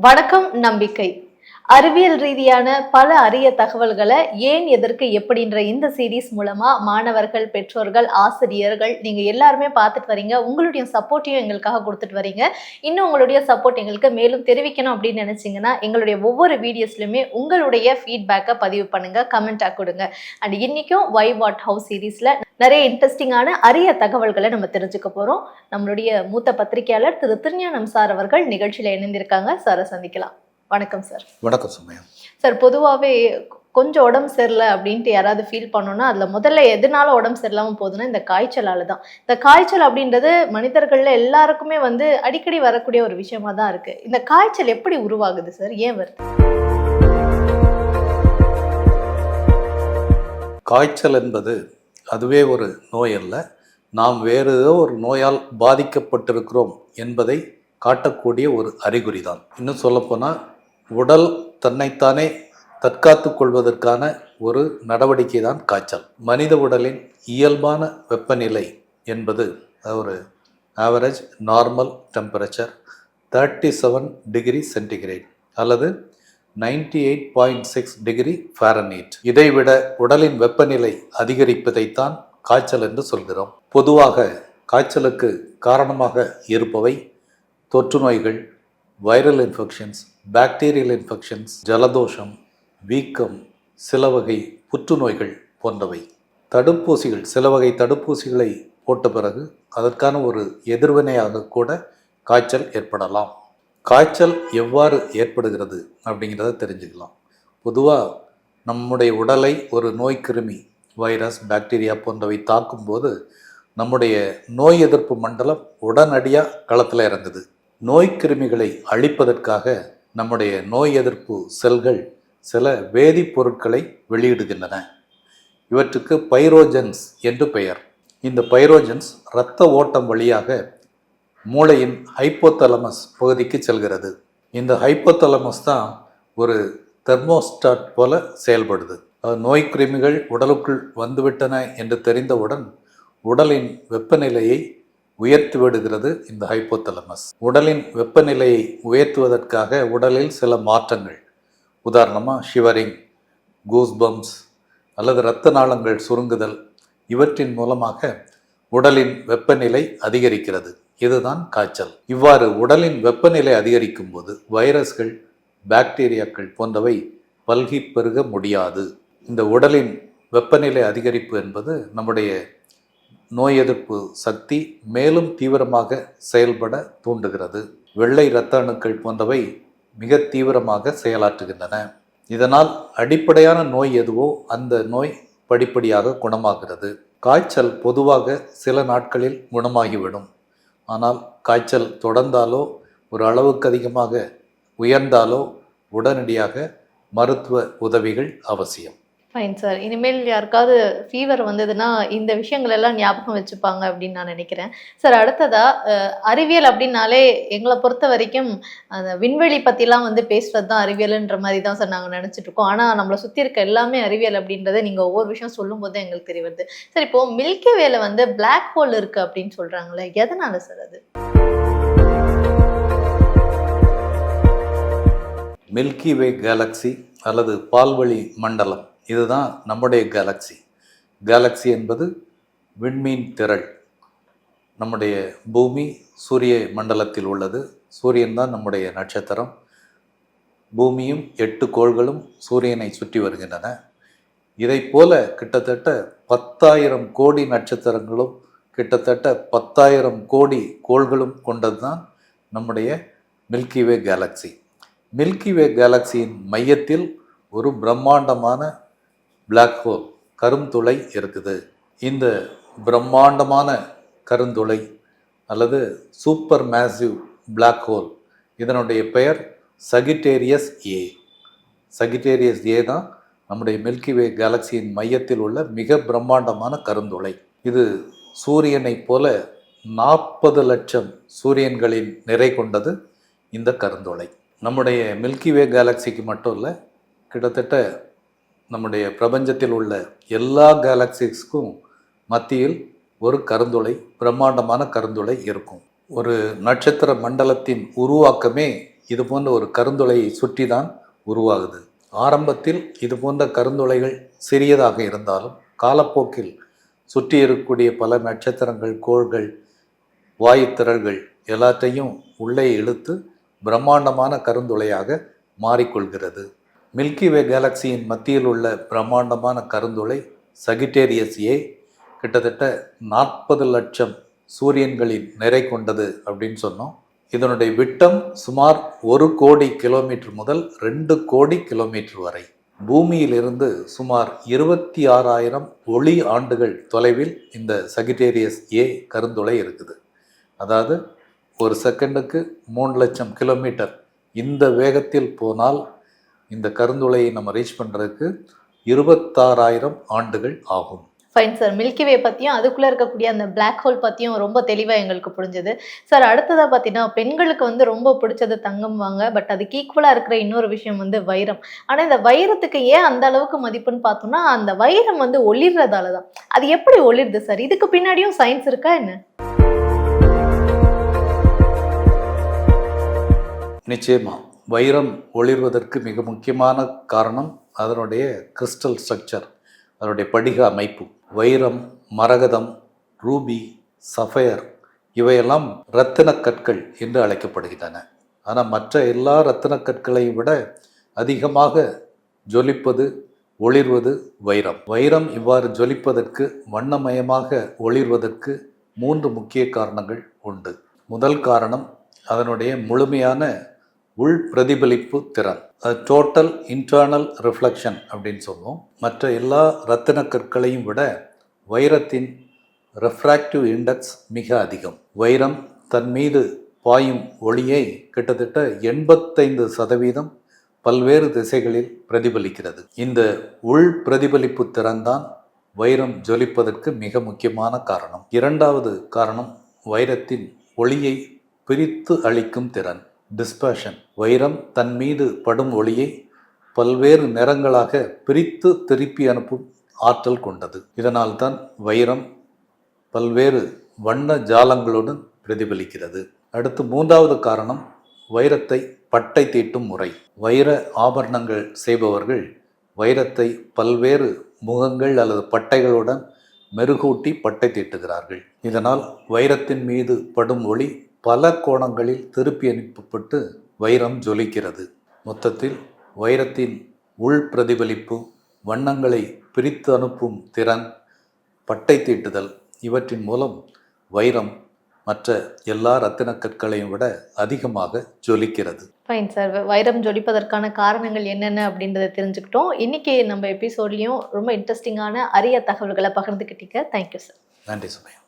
வணக்கம் நம்பிக்கை. அறிவியல் ரீதியான பல அரிய தகவல்களை ஏன் எதற்கு எப்படின்ற இந்த சீரீஸ் மூலமா மாணவர்கள் பெற்றோர்கள் ஆசிரியர்கள் நீங்க எல்லாருமே பார்த்துட்டு வரீங்க. உங்களுடைய சப்போர்ட்டையும் எங்களுக்காக கொடுத்துட்டு வரீங்க. இன்னும் உங்களுடைய சப்போர்ட் எங்களுக்கு மேலும் தெரிவிக்கணும் அப்படின்னு நினைச்சீங்கன்னா எங்களுடைய ஒவ்வொரு வீடியோஸ்லையுமே உங்களுடைய ஃபீட்பேக்கை பதிவு பண்ணுங்க கமெண்ட்டாக கொடுங்க. அண்ட் இன்னைக்கும் வை வாட் ஹவுஸ் சீரீஸ்ல நிறைய இன்ட்ரெஸ்டிங்கான அரிய தகவல்களை நம்ம தெரிஞ்சுக்க போறோம். நம்மளுடைய மூத்த பத்திரிகையாளர் திரு திருஞானம் சார் அவர்கள் நிகழ்ச்சியில இணைந்திருக்காங்க. சாரை சந்திக்கலாம். வணக்கம் சார் வணக்கம் சுமையா சார் பொதுவாகவே கொஞ்சம் உடம்பு சரியில்லை அப்படின்ட்டு யாராவது ஃபீல் பண்ணோம்னா அதில் முதல்ல எதனால உடம்பு சரியில்லாமல் போகுதுன்னா இந்த காய்ச்சலால தான். இந்த காய்ச்சல் அப்படின்றது மனிதர்களில் எல்லாருக்குமே வந்து அடிக்கடி வரக்கூடிய ஒரு விஷயமா தான் இருக்கு. இந்த காய்ச்சல் எப்படி உருவாகுது சார் ஏன் வருது? காய்ச்சல் என்பது அதுவே ஒரு நோய் அல்ல. நாம் வேறு ஏதோ ஒரு நோயால் பாதிக்கப்பட்டிருக்கிறோம் என்பதை காட்டக்கூடிய ஒரு அறிகுறி தான் இன்னும் சொல்லப்போனால் உடல் தன்னைத்தானே தற்காத்து கொள்வதற்கான ஒரு நடவடிக்கை தான் காய்ச்சல். மனித உடலின் இயல்பான வெப்பநிலை என்பது ஒரு average normal temperature thirty seven degree centigrade அல்லது ninety eight point six degree Fahrenheit இதைவிட உடலின் வெப்பநிலை அதிகரிப்பதைத்தான் காய்ச்சல் என்று சொல்கிறோம். பொதுவாக காய்ச்சலுக்கு காரணமாக இருப்பவை தொற்று நோய்கள் வைரல் இன்ஃபெக்ஷன்ஸ் பாக்டீரியல் இன்ஃபெக்ஷன்ஸ் ஜலதோஷம் வீக்கம் சில வகை புற்றுநோய்கள் போன்றவை. தடுப்பூசிகள் சில வகை தடுப்பூசிகளை போட்ட பிறகு அதற்கான ஒரு எதிர்வினையாக கூட காய்ச்சல் ஏற்படலாம். காய்ச்சல் எவ்வாறு ஏற்படுகிறது அப்படிங்கிறத தெரிஞ்சுக்கலாம். பொதுவாக நம்முடைய உடலை ஒரு நோய் கிருமி வைரஸ் பாக்டீரியா போன்றவை தாக்கும்போது நம்முடைய நோய் எதிர்ப்பு மண்டலம் உடனடியாக களத்தில் இறங்குது. நோய்க்கிருமிகளை அழிப்பதற்காக நம்முடைய நோய் எதிர்ப்பு செல்கள் சில வேதிப்பொருட்களை வெளியிடுகின்றன. இவற்றுக்கு பைரோஜன்ஸ் என்று பெயர். இந்த பைரோஜன்ஸ் இரத்த ஓட்டம் வழியாக மூளையின் ஹைப்போதலமஸ் பகுதிக்கு செல்கிறது. இந்த ஹைப்போதலமஸ் தான் ஒரு தெர்மோஸ்டாட் போல செயல்படுது. நோய்க்கிருமிகள் நோய் கிருமிகள் உடலுக்குள் வந்துவிட்டன என்று தெரிந்தவுடன் உடலின் வெப்பநிலையை உயர்த்தி விடுகிறது இந்த ஹைப்போதலமஸ் உடலின் வெப்பநிலையை உயர்த்துவதற்காக உடலில் சில மாற்றங்கள். உதாரணமாக ஷிவரிங் கூஸ்பம்ஸ் அல்லது இரத்த நாளங்கள் சுருங்குதல் இவற்றின் மூலமாக உடலின் வெப்பநிலை அதிகரிக்கிறது. இதுதான் காய்ச்சல். இவ்வாறு உடலின் வெப்பநிலை அதிகரிக்கும் போது வைரஸ்கள் பாக்டீரியாக்கள் போன்றவை பல்கி பெருக முடியாது. இந்த உடலின் வெப்பநிலை அதிகரிப்பு என்பது நம்முடைய நோய் எதிர்ப்பு சக்தி மேலும் தீவிரமாக செயல்பட தூண்டுகிறது. வெள்ளை இரத்த அணுக்கள் போன்றவை மிக தீவிரமாக செயலாற்றுகின்றன. இதனால் அடிப்படையான நோய் எதுவோ அந்த நோய் படிப்படியாக குணமாகிறது. காய்ச்சல் பொதுவாக சில நாட்களில் குணமாகிவிடும். ஆனால் காய்ச்சல் தொடர்ந்தாலோ ஒரு அளவுக்கு அதிகமாக உயர்ந்தாலோ உடனடியாக மருத்துவ உதவிகள் அவசியம். ஃபைன் சார் இனிமேல் யாருக்காவது ஃபீவர் வந்ததுன்னா இந்த விஷயங்கள் எல்லாம் ஞாபகம் வச்சுப்பாங்க அப்படின்னு நான் நினைக்கிறேன். சார் அடுத்ததா அறிவியல் அப்படின்னாலே எங்களை பொறுத்த வரைக்கும் அந்த விண்வெளி பற்றிலாம் வந்து பேசுறது தான் அறிவியல்ன்ற மாதிரி தான் சார் நாங்கள் நினச்சிட்டு இருக்கோம் ஆனால் நம்மளை சுற்றி இருக்க எல்லாமே அறிவியல் அப்படின்றத நீங்கள் ஒவ்வொரு விஷயம் சொல்லும்போது எங்களுக்கு தெரிய வருது சார் இப்போ மில்கி வேல வந்து பிளாக் ஹோல் இருக்கு அப்படின்னு சொல்றாங்களே எதனால சார் அது? மில்கி வே கேலக்ஸி அல்லது பால்வழி மண்டலம். இதுதான் நம்முடைய கேலக்ஸி கேலக்ஸி என்பது விண்மீன் திரள். நம்முடைய பூமி சூரிய மண்டலத்தில் உள்ளது. சூரியன் தான் நம்முடைய நட்சத்திரம். பூமியும் எட்டு கோள்களும் சூரியனை சுற்றி வருகின்றன. இதைப் போல கிட்டத்தட்ட பத்தாயிரம் கோடி நட்சத்திரங்களும் கிட்டத்தட்ட பத்தாயிரம் கோடி கோள்களும் கொண்டது தான் நம்முடைய மில்கிவே கேலக்ஸி மில்கிவே கேலக்சியின் மையத்தில் ஒரு பிரம்மாண்டமான பிளாக் ஹோல் கருந்துளை இருக்குது. இந்த பிரம்மாண்டமான கருந்துளை அல்லது சூப்பர் மேசிவ் பிளாக் ஹோல் இதனுடைய பெயர் சகிட்டேரியஸ் ஏ சகிட்டேரியஸ் ஏ தான் நம்முடைய மில்கிவே கேலக்சியின் மையத்தில் உள்ள மிக பிரம்மாண்டமான கருந்துளை. இது சூரியனைப் போல நாற்பது லட்சம் சூரியன்களின் நிறை கொண்டது இந்த கருந்துளை. நம்முடைய மில்கிவே கேலக்சிக்கு மட்டும் இல்லை கிட்டத்தட்ட நம்முடைய பிரபஞ்சத்தில் உள்ள எல்லா கேலக்சிஸ்க்கும் மத்தியில் ஒரு கருந்துளை பிரம்மாண்டமான கருந்துளை இருக்கும். ஒரு நட்சத்திர மண்டலத்தின் உருவாக்கமே இது போன்ற ஒரு கருந்துளையை சுற்றி தான் உருவாகுது. ஆரம்பத்தில் இது போன்ற கருந்துளைகள் சிறியதாக இருந்தாலும் காலப்போக்கில் சுற்றி இருக்கக்கூடிய பல நட்சத்திரங்கள் கோள்கள் வாயுத்திரள்கள் எல்லாத்தையும் உள்ளே இழுத்து பிரம்மாண்டமான கருந்துளையாக மாறிக்கொள்கிறது. மில்கி வே கேலக்சியின் மத்தியில் உள்ள பிரம்மாண்டமான கருந்துளை சகிட்டேரியஸ் ஏ கிட்டத்தட்ட நாற்பது லட்சம் சூரியன்களின் நிறை கொண்டது அப்படின்னு சொன்னோம். இதனுடைய விட்டம் சுமார் ஒரு கோடி கிலோமீட்டர் முதல் ரெண்டு கோடி கிலோமீட்டர் வரை. பூமியிலிருந்து சுமார் இருபத்தி ஆறாயிரம் ஒளி ஆண்டுகள் தொலைவில் இந்த சகிட்டேரியஸ் ஏ கருந்துளை இருக்குது. அதாவது ஒரு செகண்டுக்கு மூணு லட்சம் கிலோமீட்டர். இந்த வேகத்தில் போனால் இந்த கருந்துளையை நம்ம ரீச் பண்ணுறதுக்கு இருபத்தாறாயிரம் ஆண்டுகள் ஆகும். ஃபைன் சார் மில்கி வே பற்றியும் அதுக்குள்ளே இருக்கக்கூடிய அந்த Black ஹோல் பற்றியும் ரொம்ப தெளிவாக எங்களுக்கு புரிஞ்சுது. சார் அடுத்ததாக பார்த்தீங்கன்னா பெண்களுக்கு வந்து ரொம்ப பிடிச்சது தங்கம் வாங்க பட் அதுக்கு ஈக்குவலாக இருக்கிற இன்னொரு விஷயம் வந்து வைரம். ஆனால் இந்த வைரத்துக்கு ஏன் அந்த அளவுக்கு மதிப்புன்னு பார்த்தோம்னா அந்த வைரம் வந்து ஒளிர்றதால தான் அது எப்படி ஒளிருது சார் இதுக்கு பின்னாடியும் சயின்ஸ் இருக்கா என்ன? நிச்சயமா. வைரம் ஒளிர்வதற்கு மிக முக்கியமான காரணம் அதனுடைய கிறிஸ்டல் ஸ்ட்ரக்சர் அதனுடைய படிக அமைப்பு. வைரம் மரகதம் ரூபி சஃபயர் இவையெல்லாம் இரத்தின கற்கள் என்று அழைக்கப்படுகின்றன. ஆனால் மற்ற எல்லா இரத்தின கற்களை விட அதிகமாக ஜொலிப்பது ஒளிர்வது வைரம். வைரம் இவ்வாறு ஜொலிப்பதற்கு வண்ணமயமாக ஒளிர்வதற்கு மூன்று முக்கிய காரணங்கள் உண்டு. முதல் காரணம் அதனுடைய முழுமையான உள் பிரதிபலிப்பு திறன். அது டோட்டல் இன்டர்னல் ரிஃப்ளெக்ஷன் அப்படின்னு சொல்லுவோம். மற்ற எல்லா ரத்தின கற்களையும் விட வைரத்தின் ரெஃப்ராக்டிவ் இண்டெக்ஸ் மிக அதிகம். வைரம் தன் மீது பாயும் ஒளியை கிட்டத்தட்ட எண்பத்தைந்து சதவீதம் பல்வேறு திசைகளில் பிரதிபலிக்கிறது. இந்த உள் பிரதிபலிப்பு திறன்தான் வைரம் ஜொலிப்பதற்கு மிக முக்கியமான காரணம். இரண்டாவது காரணம் வைரத்தின் ஒளியை பிரித்து அளிக்கும் திறன். டிஸ்பர்ஷன் வைரம் தன் மீது படும் ஒளியை பல்வேறு நிறங்களாக பிரித்து திருப்பி அனுப்பும் ஆற்றல் கொண்டது. இதனால்தான் வைரம் பல்வேறு வண்ண ஜாலங்களுடன் பிரதிபலிக்கிறது. அடுத்து மூன்றாவது காரணம் வைரத்தை பட்டை தீட்டும் முறை. வைர ஆபரணங்கள் செய்பவர்கள் வைரத்தை பல்வேறு முகங்கள் அல்லது பட்டைகளுடன் மெருகூட்டி பட்டை தீட்டுகிறார்கள். இதனால் வைரத்தின் மீது படும் ஒளி பல கோணங்களில் திருப்பி அனுப்பப்பட்டு வைரம் ஜொலிக்கிறது. மொத்தத்தில் வைரத்தின் உள் பிரதிபலிப்பு வண்ணங்களை பிரித்து அனுப்பும் திறன் பட்டை தீட்டுதல் இவற்றின் மூலம் வைரம் மற்ற எல்லா இரத்தின கற்களையும் விட அதிகமாக ஜொலிக்கிறது. ஃபைன் சார் வைரம் ஜொலிப்பதற்கான காரணங்கள் என்னென்ன அப்படின்றத தெரிஞ்சுக்கிட்டோம். இன்னைக்கு நம்ம எபிசோட்லேயும் ரொம்ப இன்ட்ரெஸ்டிங்கான அரிய தகவல்களை பகிர்ந்துக்கிட்டீங்க தேங்க்யூ சார் நன்றி சுமையா